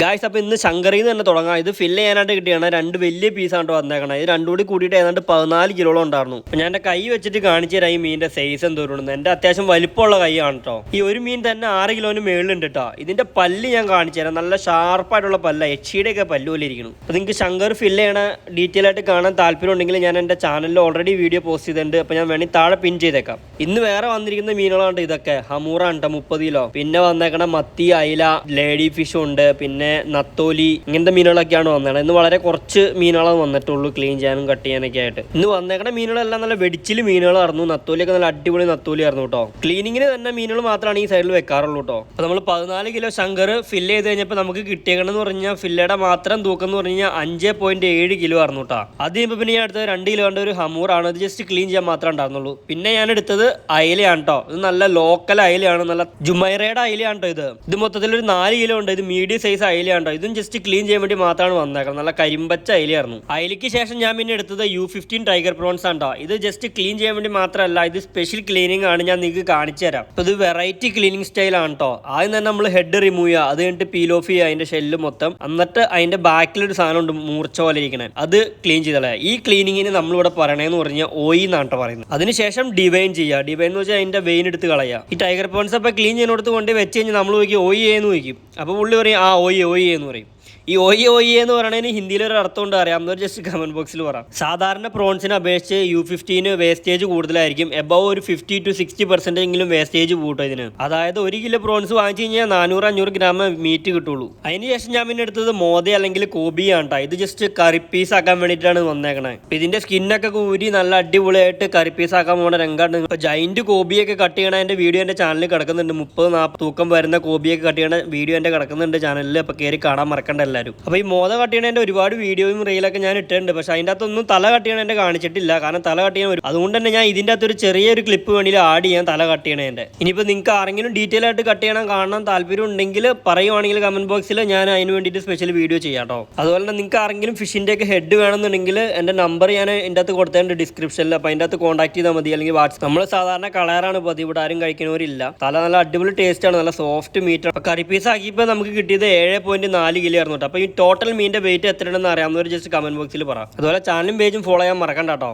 Guys അപ്പോൾ ഇന്ന് ശങ്കറിൽ നിന്ന് തന്നെ തുടങ്ങാം. ഇത് ഫില്ല് ചെയ്യാനായിട്ട് കിട്ടിയാണ്. രണ്ട് വലിയ പീസ് പീസാണ് വന്നേക്കണം. ഇത് രണ്ടും കൂടി കൂടിയിട്ട് ഏതാണ്ട് പതിനാല് കിലോളം ഉണ്ടായിരുന്നു. അപ്പം ഞാൻ എന്റെ കൈ വെച്ചിട്ട് കാണിച്ചു തരാം ഈ മീനിന്റെ സൈസ് എന്തോരുണ്ട് എന്റെ അത്യാവശ്യം വലിപ്പമുള്ള കൈയാണ് കേട്ടോ ഈ ഒരു മീൻ തന്നെ ആറ് കിലോന് മേളിലുണ്ട് കേട്ടോ ഇതിന്റെ പല്ല് ഞാൻ കാണിച്ചു തരാം. നല്ല ഷാർപ്പായിട്ടുള്ള പല്ല. എച്ചിയുടെ ഒക്കെ പല്ല് പോലെ ഇരിക്കണം അപ്പോൾ നിങ്ങൾക്ക് ശങ്കർ ഫില്ല് ചെയ്യണ ഡീറ്റെയിൽ ആയിട്ട് കാണാൻ താല്പര്യം ഉണ്ടെങ്കിൽ ഞാൻ എന്റെ ചാനലിൽ ഓൾറെഡി വീഡിയോ പോസ്റ്റ് ചെയ്തിട്ടുണ്ട്. അപ്പോൾ ഞാൻ വേണമെങ്കിൽ താഴെ പിൻ ചെയ്തേക്കാം. ഇന്ന് വേറെ വന്നിരിക്കുന്ന മീനുകളാണ് ഇതൊക്കെ. ഹമൂറ ഉണ്ട് മുപ്പത് കിലോ പിന്നെ വന്നേക്കണ മത്തി അയില ലേഡി ഫിഷും ഉണ്ട്. പിന്നെ നത്തോലി ഇങ്ങനത്തെ മീനുകളൊക്കെയാണ് വന്നത്. ഇന്ന് വളരെ കുറച്ച് മീനുകളാണ് വന്നിട്ടുള്ളൂ ക്ലീൻ ചെയ്യാനും കട്ട് ചെയ്യാനൊക്കെ ആയിട്ട്. ഇന്ന് വന്നേക്കണ മീനുകളെല്ലാം നല്ല വെടിച്ചിൽ മീനുകളായിരുന്നു. നത്തോലിയൊക്കെ നല്ല അടിപൊളി നത്തോലി ആയിരുന്നു കേട്ടോ ക്ലീനിങ്ങിന് തന്നെ മീനുകൾ മാത്രമാണ് ഈ സൈഡിൽ വെക്കാറുള്ളൂ കേട്ടോ അപ്പോൾ നമ്മൾ പതിനാല് കിലോ ശങ്കർ ഫില്ല് ചെയ്ത് കഴിഞ്ഞപ്പോൾ നമുക്ക് കിട്ടിയേക്കണമെന്ന് പറഞ്ഞാൽ ഫില്ലയുടെ മാത്രം തൂക്കം എന്ന് പറഞ്ഞു കഴിഞ്ഞാൽ അഞ്ച് പോയിന്റ് ഏഴ് കിലോ ആയിരുന്നു കേട്ടോ അത് ഇപ്പോൾ പിന്നെ ഞാൻ എടുത്തത് രണ്ട് കിലോ കൊണ്ട് ഒരു ഹമൂറാണ് അത് ജസ്റ്റ് ക്ലീൻ ചെയ്യാൻ മാത്രമേ ഉണ്ടായിരുന്നുള്ളൂ. പിന്നെ ഞാൻ എടുത്തത് അയലയാണ് കേട്ടോ ഇത് നല്ല ലോക്കൽ അയലയാണ്. നല്ല ജുമൈറയുടെ അയലയാണ് കേട്ടോ ഇത്. ഇത് മൊത്തത്തിൽ ഒരു നാല് കിലോ ഉണ്ട്. ഇത് മീഡിയം സൈസ് അയലയാണ് കേട്ടോ. ഇതും ജസ്റ്റ് ക്ലീൻ ചെയ്യാൻ വേണ്ടി മാത്രമാണ് വന്നേക്കുന്നത്. നല്ല കരിമ്പച്ച അയിലയായിരുന്നു. അയിലയ്ക്ക് ശേഷം ഞാൻ പിന്നെ എടുത്തത് യു ഫിഫ്റ്റീൻ ടൈഗർ പ്രോൺസ് ആണ് കേട്ടോ ഇത് ജസ്റ്റ് ക്ലീൻ ചെയ്യാൻ വേണ്ടി മാത്രമല്ല ഇത് സ്പെഷ്യൽ ക്ലീനിങ് ആണ് ഞാൻ നിങ്ങൾക്ക് കാണിച്ചു തരാം. ഇത് വെറൈറ്റി ക്ലീനിങ് സ്റ്റൈലാണ് കേട്ടോ ആദ്യം തന്നെ നമ്മൾ ഹെഡ് റിമൂവ് ചെയ്യുക. അത് കഴിഞ്ഞിട്ട് പീൽ ഓഫ് ചെയ്യുക അതിന്റെ ഷെല്ല് മൊത്തം. എന്നിട്ട് അതിന്റെ ബാക്കിലൊരു സാധനം ഉണ്ട് മൂർച്ച പോലെ ഇരിക്കണേ. അത് ക്ലീൻ ചെയ്തല്ലേ ഈ ക്ലീനിങ്ങിന് നമ്മളിവിടെ പറയണേന്ന് പറഞ്ഞാൽ ഓയി എന്നാണ് കേട്ടോ പറയുന്നത്. അതിനുശേഷം ഡിവൈൻ ചെയ്യുക. ഡിവൈൻ എന്ന് വെച്ചാൽ അതിന്റെ വെയിൻ എടുത്ത് കളയുക. ഈ ടൈഗർ പോൺസ് അപ്പോൾ ക്ലീൻ ചെയ്യുന്നിടത്ത് കൊണ്ട് വെച്ച് കഴിഞ്ഞാൽ നമ്മൾ നോക്കി ഓയി ചെയ്യുന്നു ചോദിക്കും അപ്പോൾ പുള്ളി പറയും ആ ഓയി ഓയി എന്ന് പറയും. ഈ ഒയ് ഒയി എന്ന് പറയുന്നതിന് ഹിന്ദിയിൽ ഒരു അർത്ഥം ഉണ്ട് അറിയാം ജസ്റ്റ് കമന്റ് ബോക്സിൽ പറയാം സാധാരണ പ്രോൺസിനെ അപേക്ഷിച്ച് യു ഫിഫ്റ്റീന് വേസ്റ്റേജ് കൂടുതലായിരിക്കും. എബവ് ഒരു ഫിഫ്റ്റി ടു സിക്സ്റ്റി പെർസെന്റ് എങ്കിലും വേസ്റ്റേജ് കൂട്ടും ഇതിന്. അതായത് ഒരു കിലോ പ്രോൺസ് വാങ്ങിച്ചു കഴിഞ്ഞാൽ നാനൂറ് അഞ്ഞൂറ് ഗ്രാം മീറ്റ് കിട്ടുള്ളൂ. അതിന് ശേഷം ഞാൻ പിന്നെ എടുത്തത് മോദ അല്ലെങ്കിൽ കോബിയാണ് ഇത് ജസ്റ്റ് കറി പീസ് ആക്കാൻ വേണ്ടിയിട്ടാണ് വന്നേക്കണേ. ഇപ്പൊ ഇതിന്റെ സ്കിന്നൊക്കെ കൂരി നല്ല അടിപൊളിയായിട്ട് കറി പീസ് ആക്കാൻ പോകുന്ന രംഗാണ്. ഇപ്പൊ ജൈന്റ് കോബിയൊക്കെ കട്ട് ചെയ്യണ എന്റെ വീഡിയോ എന്റെ ചാനലിൽ കിടക്കുന്നുണ്ട്. മുപ്പത് നാൽപ്പത് തൂക്കം വരുന്ന കോബിയൊക്കെ കട്ട് ചെയ്യണ വീഡിയോ എന്റെ കിടക്കുന്നുണ്ട് ചാനലിൽ അപ്പൊ കയറി കാണാൻ മറക്കണ്ട എല്ലാവരും. അപ്പോൾ ഈ മോദ കട്ട് ചെയ്യണതിന്റെ ഒരുപാട് വീഡിയോയും റീലൊക്കെ ഞാൻ ഇട്ടിട്ടുണ്ട്. പക്ഷേ അതിന്റെ അകത്തൊന്നും തല കട്ട് ചെയ്യണതിന്റെ കാണിച്ചിട്ടില്ല. കാരണം തല കട്ട് ചെയ്യാൻ വരും അതുകൊണ്ട് തന്നെ ഞാൻ ഇതിന്റെ ഒരു ചെറിയൊരു ക്ലിപ്പ് വേണമെങ്കിൽ ആഡ് ചെയ്യാൻ തല കട്ട് ചെയ്യണതിന്റെ ഇനിയിപ്പോൾ നിങ്ങൾക്ക് ആരെങ്കിലും ഡീറ്റെയിൽ ആയിട്ട് കട്ട് ചെയ്യണം കാണാൻ താല്പര്യം ഉണ്ടെങ്കിൽ പറയുവാണെങ്കിൽ കമന്റ് ബോക്സിൽ ഞാൻ അതിന് വേണ്ടിയിട്ട് സ്പെഷ്യൽ വീഡിയോ ചെയ്യാം കേട്ടോ അതുപോലെ തന്നെ നിങ്ങൾക്ക് ആരെങ്കിലും ഫിഷിന്റെയൊക്കെ ഹെഡ് വേണമെന്നുണ്ടെങ്കിൽ എന്റെ നമ്പർ ഞാൻ എന്റെ അകത്ത് കൊടുത്തിട്ടുണ്ട് ഡിസ്ക്രിപ്ഷനിൽ അപ്പോൾ അതിന്റെ അകത്ത് കോൺടാക്ട് ചെയ്താൽ മതി. അല്ലെങ്കിൽ വാട്സ്ആപ്പ് നമ്മൾ സാധാരണ കളറാണ് പതിവ് ഇവിടെ ആരും കഴിക്കുന്നവരില്ല തല നല്ല അടിപൊളി ടേസ്റ്റാണ് നല്ല സോഫ്റ്റ് മീറ്റ് കറി പീസ് ആക്കിയപ്പോൾ നമുക്ക് കിട്ടിയത് ഏഴ് പോയിന്റ് നാല് കിലോ കേട്ടോ അപ്പോൾ ഈ ടോട്ടൽ മീനിന്റെ വെയിറ്റ് എത്രയാണെന്ന് അറിയാവുന്നവർ ജസ്റ്റ് കമന്റ് ബോക്സിൽ പറ. അതുപോലെ ചാനലും പേജും ഫോളോ ചെയ്യാൻ മറക്കണ്ട കേട്ടോ